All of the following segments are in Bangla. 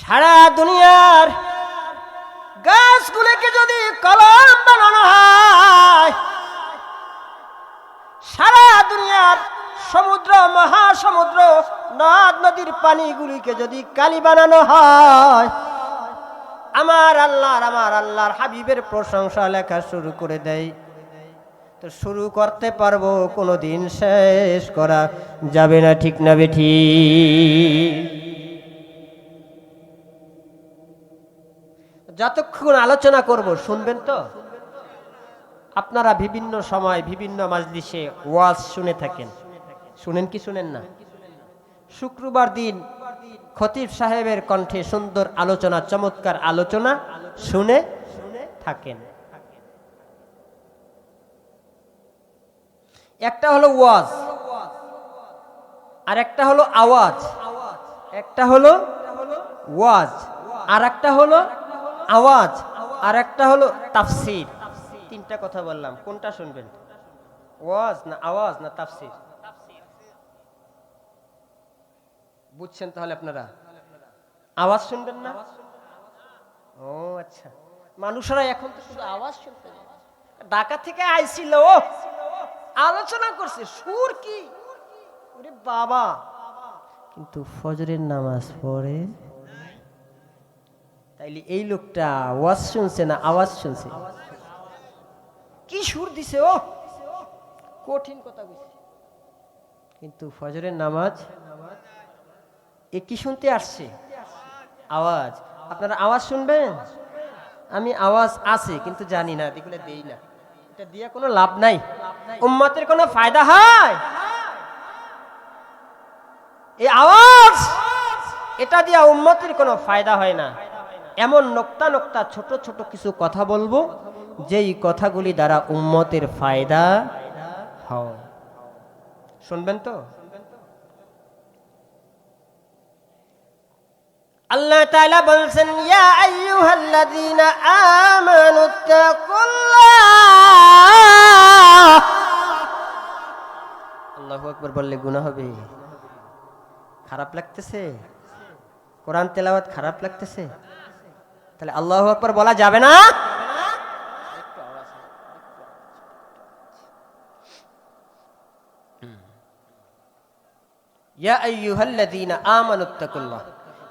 সারা দুনিয়ার গাছগুলিকে যদি কলম বানানো হয়, সারা দুনিয়ার সমুদ্র, মহাসমুদ্র, নদ নদীর পানিগুলিকে যদি কালি বানানো হয়, আমার আল্লাহর আমার আল্লাহর হাবিবের প্রশংসা লেখা শুরু করে দেয়। তো শুরু করতে পারব কোনো দিন শেষ করা যাবে না, ঠিক না বেঠি যতক্ষণ আলোচনা করব, শুনবেন তো? আপনারা বিভিন্ন সময়, বিভিন্ন মাজলিসে ওয়াজ শুনে থাকেন। শুনেন কি শুনেন না? শুক্রবার দিন খতিব সাহেবের কণ্ঠে সুন্দর আলোচনা, চমৎকার আলোচনা শুনে থাকেন। একটা হলো ওয়াজ আর একটা হলো আওয়াজ, একটা হলো ওয়াজ আর একটা হলো আওয়াজ, আর একটা হলো তাফসির। তিনটা কথা বললাম, কোনটা শুনবেন? ওয়াজ না আওয়াজ না তাফসির? বুঝছেন তাহলে আপনারা? আওয়াজ শুনবেন না? ও আচ্ছা। মানুষরা এখন তো শুধু আওয়াজ শুনতে। ঢাকা থেকে আইছিল, ও, আলোচনা করছে, সুর কি? ওরে বাবা। কিন্তু ফজরের নামাজ পড়ে তাইলে এই লোকটা ওয়াজ শুনছে না আওয়াজ শুনছে? কি সুর দিছে ও? কঠিন কথা বুঝছি কিন্তু ফজরের নামাজ, এ কি শুনতে আসছে? আওয়াজ। আপনারা আওয়াজ শুনবেন? আমি আওয়াজ আছে, কিন্তু জানি না এগুলো দেই না। এটা দিয়ে কোনো লাভ নাই। উম্মতের কোনো ফায়দা হয়? এই আওয়াজ! এটা দিয়ে উম্মতের কোনো ফায়দা হয় না। এমন নোক্তা নোক্তা ছোট ছোট কিছু কথা বলব, যেই কথাগুলি দ্বারা উম্মতের ফায়দা হয়। শুনবেন তো? আল্লাহ তাআলা বলছেন, ইয়া আইয়ুহাল্লাযীনা আমানু তাকুল্লাহ। আল্লাহু আকবার বললে, গুনাহ হবে। খারাপ লাগতেছে? কোরআন তেলাওয়াত খারাপ লাগতেছে? তাহলে আল্লাহ আকবার বলা যাবে না?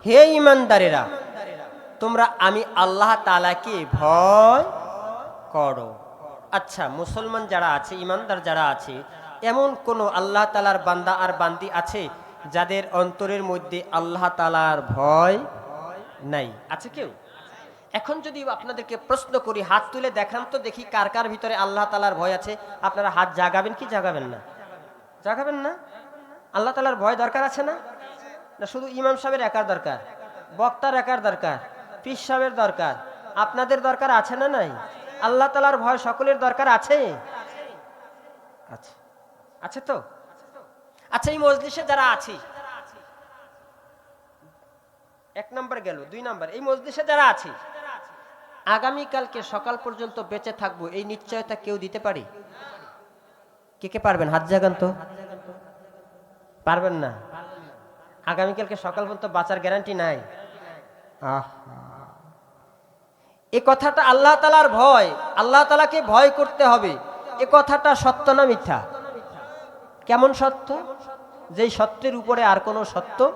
হে ইমানদারেরা তোমরা আমি আল্লাহ তাআলাকে ভয় করো। আচ্ছা মুসলমান যারা আছে ইমানদার যারা আছে, এমন কোন আল্লাহ তালার বান্দা আর বান্দি আছে যাদের অন্তরের মধ্যে আল্লাহ তালার ভয় নাই? আছে কেউ? এখন যদি আপনাদেরকে প্রশ্ন করি, হাত তুলে দেখান তো দেখি কার কার ভিতরে আল্লাহ তালার ভয় আছে। আপনারা হাত জাগাবেন কি জাগাবেন না? জাগাবেন না? আল্লাহ তালার ভয় দরকার আছে না? না, শুধু ইমাম সাহেবের একার দরকার, বক্তার একার দরকার, পীর সাহেবের দরকার। আপনাদের দরকার আছে না নাই? আল্লাহ তালার ভয় সকলের দরকার আছে। আছে তো? আচ্ছা এই মজলিসে যারা আছি, এক নম্বর গেল, দুই নম্বর। এই মজলিসে যারা আছি আগামীকালকে সকাল পর্যন্ত বেঁচে থাকব, এই নিশ্চয়তা কেউ দিতে পারি? কে কে পারবেন? হাত জাগান তো। পারবেন না? আগামীকালকে সকাল পর্যন্ত বাঁচার গ্যারান্টি নাই। আহ, এ কথাটা আল্লাহ তালার ভয়। আল্লাহ তালাকে ভয় করতে হবে। এ কথাটা সত্য না মিথ্যা? কেমন সত্য? যেই সত্যের উপরে আর কোনো সত্য?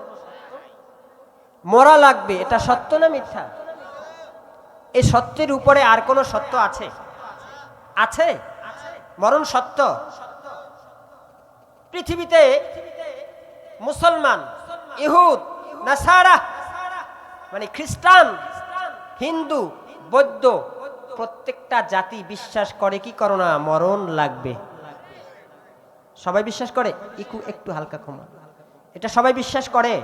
মরা লাগবে, এটা সত্য না মিথ্যা? এই সত্যের উপরে আর কোনো সত্য আছে? আছে? মরণ সত্য? পৃথিবীতে মুসলমান, ইহুদ, নাসারা মানে খ্রিস্টান, হিন্দু, বৌদ্ধ, প্রত্যেকটা জাতি বিশ্বাস করে কি করো না? মরণ লাগবে। সবাই বিশ্বাস করে? একটু একটু হালকা ক্ষমা এটা সবাই বিশ্বাস করে?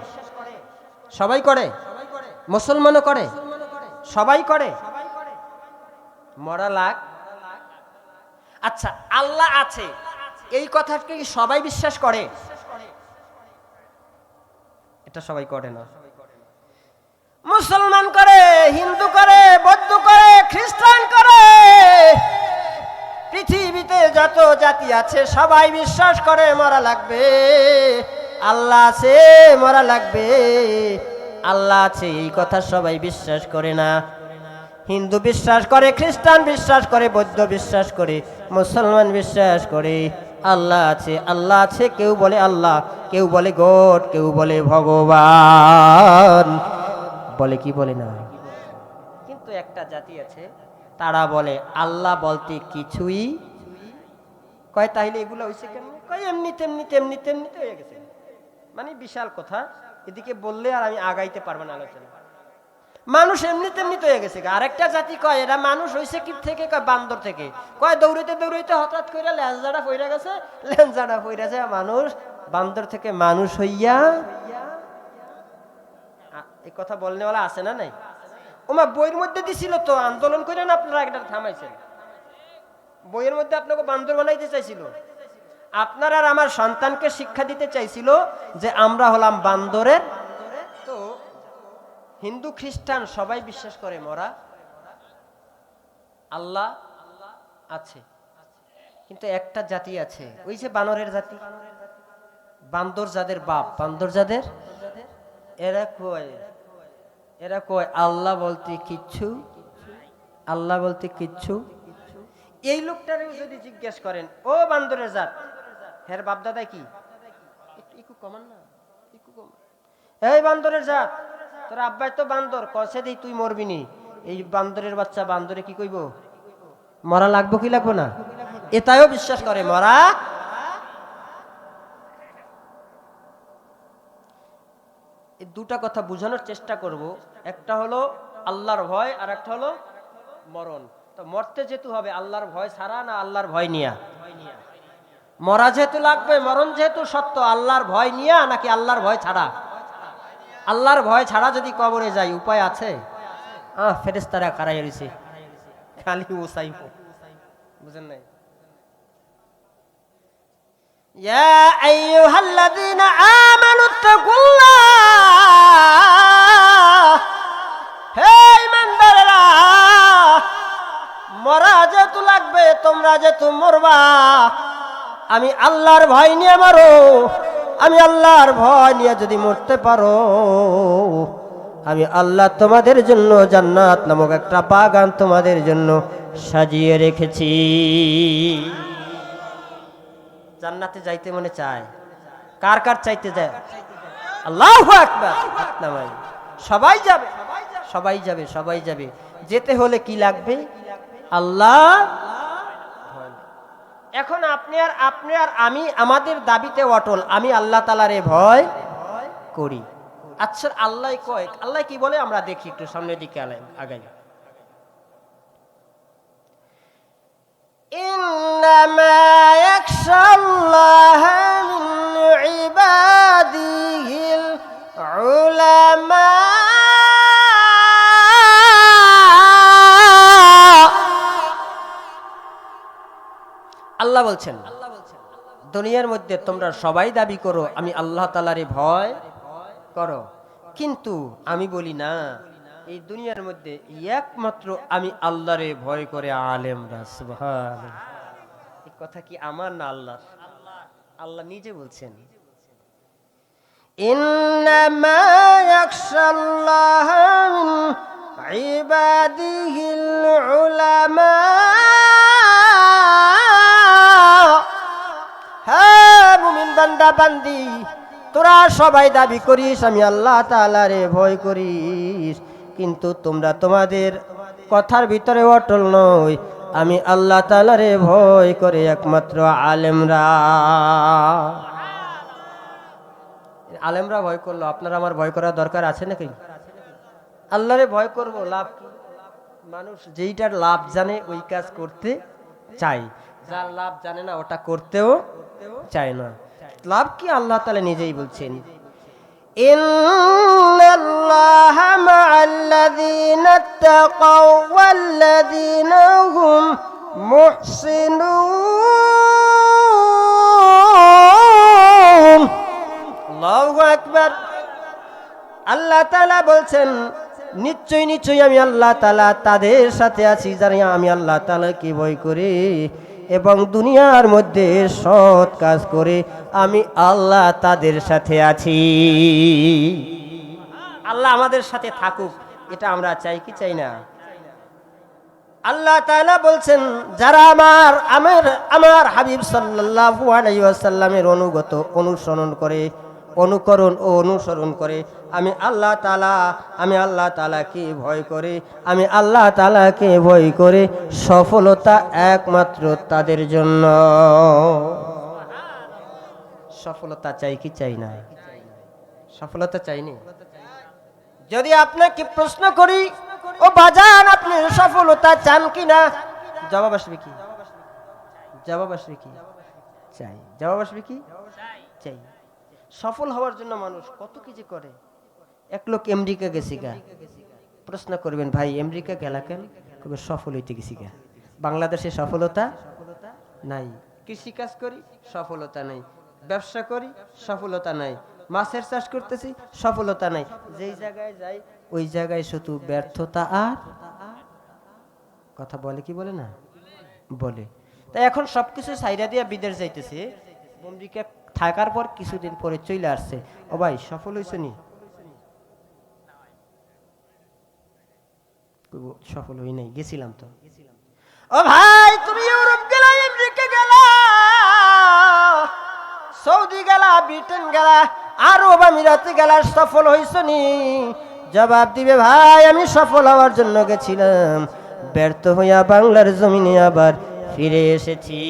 সবাই করে? মুসলমানও করে? সবাই করে? মরা লাগ আচ্ছা আল্লাহ আছে। এই কথাকে কি সবাই বিশ্বাস করে? এটা সবাই করে না। মুসলমান করে, হিন্দু করে, বৌদ্ধ করে, খ্রিস্টান করে। পৃথিবীতে যত জাতি আছে, সবাই বিশ্বাস করে, মরা লাগবে। আল্লাহ আছে, মরা লাগবে। আল্লাহ আছে, এই কথা সবাই বিশ্বাস করে না। হিন্দু বিশ্বাস করে, খ্রিস্টান বিশ্বাস করে, বৌদ্ধ বিশ্বাস করে, মুসলমান বিশ্বাস করে। আল্লাহ আছে আল্লাহ আছে, কেউ বলে আল্লাহ, কেউ বলে গড, কেউ বলে ভগবান। বলে কি বলে না? কিন্তু একটা জাতি আছে, তারা বলে আল্লাহ বলতে কিছুই কয়, তাইলে এগুলো হয়েছে কেমনি কয়, এমনি তেমনি তেমনি তেমনিতে হয়ে গেছে। মানে বিশাল কথা। এদিকে বললে আর আমি আগাইতে পারব না আলোচনা। মানুষ এমনি তেমনি তো হয়ে গেছে আরেকটা জাতি কয়, এরা মানুষ হয়েছে কি থেকে? কয়, বান্দর থেকে। কয়, দৌড়াইতে দৌড়াইতে হঠাৎ করে লেঞ্জাটা ফইরা গেছে। লেঞ্জাটা ফইরা যায় মানুষ, বান্দর থেকে মানুষ হইয়া। এই কথা বলনেওয়ালা আছে না নাই? ওমা, বইয়ের মধ্যে দিছিল তো, আন্দোলন করে না আপনারা একটা থামাইছেন? বইয়ের মধ্যে আপনাকে বান্দর বানাইতে চাইছিল। আপনার আর আমার সন্তানকে শিক্ষা দিতে চাইছিল যে আমরা হলাম বান্দরের। তো হিন্দু, খ্রিস্টান সবাই বিশ্বাস করে মরা। আল্লাহ আছে, কিন্তু একটা জাতি আছে, ওই যে বানরের জাতি। বান্দর যাদের বাপ, বান্দর যাদের? এরা কয় এরা কয়, আল্লাহ বলতে কিচ্ছু, আল্লাহ বলতে কিচ্ছু। এই লোকটারেও যদি জিজ্ঞেস করেন, ও বান্দরের জাত হের বাপদাদা কি? একটু একটু কমান না একটু কমান। এই বান্দরের জাত তোর আব্বাই তো বান্দর কষে দিই তুই মরবি নি। এই বান্দরের বাচ্চা বান্দরে কি কইব? মরা লাগবো কি লাগবো না? এটাও বিশ্বাস করে মরা দুটা কথা বোঝানোর চেষ্টা করব। একটা হলো আল্লাহর ভয় আর একটা হলো মরণ। তো মরতে যেহেতু হবে আল্লাহর ভয় ছাড়া না আল্লাহর ভয় নিয়া ভয় নিয়া? মরা যেহেতু লাগবে মরণ যেহেতু সত্য আল্লাহর ভয় নিয়া নাকি আল্লাহর ভয় ছাড়া আল্লাহর ভয় ছাড়া যদি কবরে যাই উপায় আছে আহ ফেরেস্তারা কারাই রয়েছে খালি ওসাইব বুঝেন নাই يا أيها الذين آمنوا اتقوا الله হে ইমানদারেরা মরা যেহেতু লাগবে তোমরা যেহেতু মরবা আমি আল্লাহর ভয় নিয়ে মারো। আমি আল্লাহর ভয় নিয়ে যদি মরতে পারো, আমি আল্লাহ তোমাদের জন্য জান্নাত নামক একটা বাগান তোমাদের জন্য সাজিয়ে রেখেছি। জান্নাতে যাইতে মনে চায়? কার কার চাইতে যায়? আল্লাহ আকবার। হাত নামাই। সবাই যাবে। সবাই যাবে সবাই যাবে। যেতে হলে কি লাগবে? আল্লাহ এখন আপনি আর আপনি আর আমি আমাদের দাবিতে অটল আমি আল্লাহ তালারে ভয় করি আচ্ছা আল্লাহ কয় আল্লাহ কি বলে আমরা দেখি একটু সামনের দিকে আলাই আগাই إنما يخشى الله আল্লাহ বলছেন দুনিয়ার মধ্যে তোমরা সবাই দাবি করো আমি আল্লাহ তালারে ভয় করো কিন্তু আমি বলি না এই দুনিয়ার মধ্যে একমাত্র আমি আল্লাহরে ভয় করে আলেমরা সুবহান এই কথা কি আমার না আল্লাহ আল্লাহ নিজে বলছেন إنما يخشى الله من عباده العلماء বান্দা, তোরা সবাই দাবি করিস, আমি আল্লাহ তাআলারে ভয় করিস। কিন্তু তোমরা তোমাদের কথার ভিতরে অটল নয় আমি আল্লাহ তাআলারে ভয় করে একমাত্র আলেমরা। আলেমরা ভয় করল, আপনার আমার ভয় করার দরকার আছে নাকি? আল্লাহরে ভয় করব, লাভ মানুষ যেইটার লাভ জানে, ওই কাজ করতে চাই যার লাভ জানে না, ওটা করতেও চায় না। লাভ কি আল্লাহ তালা নিজেই বলছেন? আল্লাহ তালা বলছেন, নিশ্চয়ই নিশ্চয়ই আমি আল্লাহ তালা তাদের সাথে আছি, জানি আমি আল্লাহ তালাকে বই করি। এবং দুনিয়ার মধ্যে সৎ কাজ করে আমি আল্লাহ তাদের সাথে আছি। আল্লাহ আমাদের সাথে থাকুক, এটা আমরা চাই, কি চাই না? আল্লাহ তালা বলছেন, যারা আমার আমার আমার হাবিব সাল্লাহ আলাইসাল্লামের অনুগত, অনুসরণ করে অনুকরণ ও অনুসরণ করে। আমি আল্লাহ তালা আমি আল্লাহ তাআলাকে ভয় করে, আমি আল্লাহ তাআলাকে ভয় করে। সফলতা একমাত্র তাদের জন্য। সফলতা চাই কি চাই না? সফলতা চাইনি? যদি আপনাকে প্রশ্ন করি, ও বাজান, আপনি সফলতা চান কি না? জবাব আসবে কি? জবাব আসবে কি? চাই। জবাব আসবে কি? চাই। সফল হওয়ার জন্য মানুষ কত কিছু করে? এক লোক আমেরিকা গেছি গা। প্রশ্ন করবেন, ভাই, আমেরিকা গেলা কেন? কবে সফল হইতে গেছি গা? বাংলাদেশে সফলতা নাই। কৃষি কাজ করি, সফলতা নাই। ব্যবসা করি, সফলতা নাই। মাছের চাষ করতেছি, সফলতা নাই। যেই জায়গায় যাই, ওই জায়গায় শুধু ব্যর্থতা আর কথা বলে কি বলে না? বলে। তাই এখন সবকিছু সাইরা দিয়া বিদেশ যাইতেছে। আমেরিকা থাকার পর কিছুদিন পরে চলে আসছে। ও ভাই, সফল হয়েছ নি? সফল হই নাই, গেছিলাম তো। ও ভাই, তুমি ইউরোপ গেলা, আমেরিকা গেলা, সৌদি গেলা, ব্রিটেন গেলা, আরব আমিরাতে গেলা, সফল হইছ নি? জবাব দিবে, ভাই, আমি সফল হওয়ার জন্য গেছিলাম। ব্যর্থ হইয়া বাংলার জমিনে আবার ফিরে এসেছি।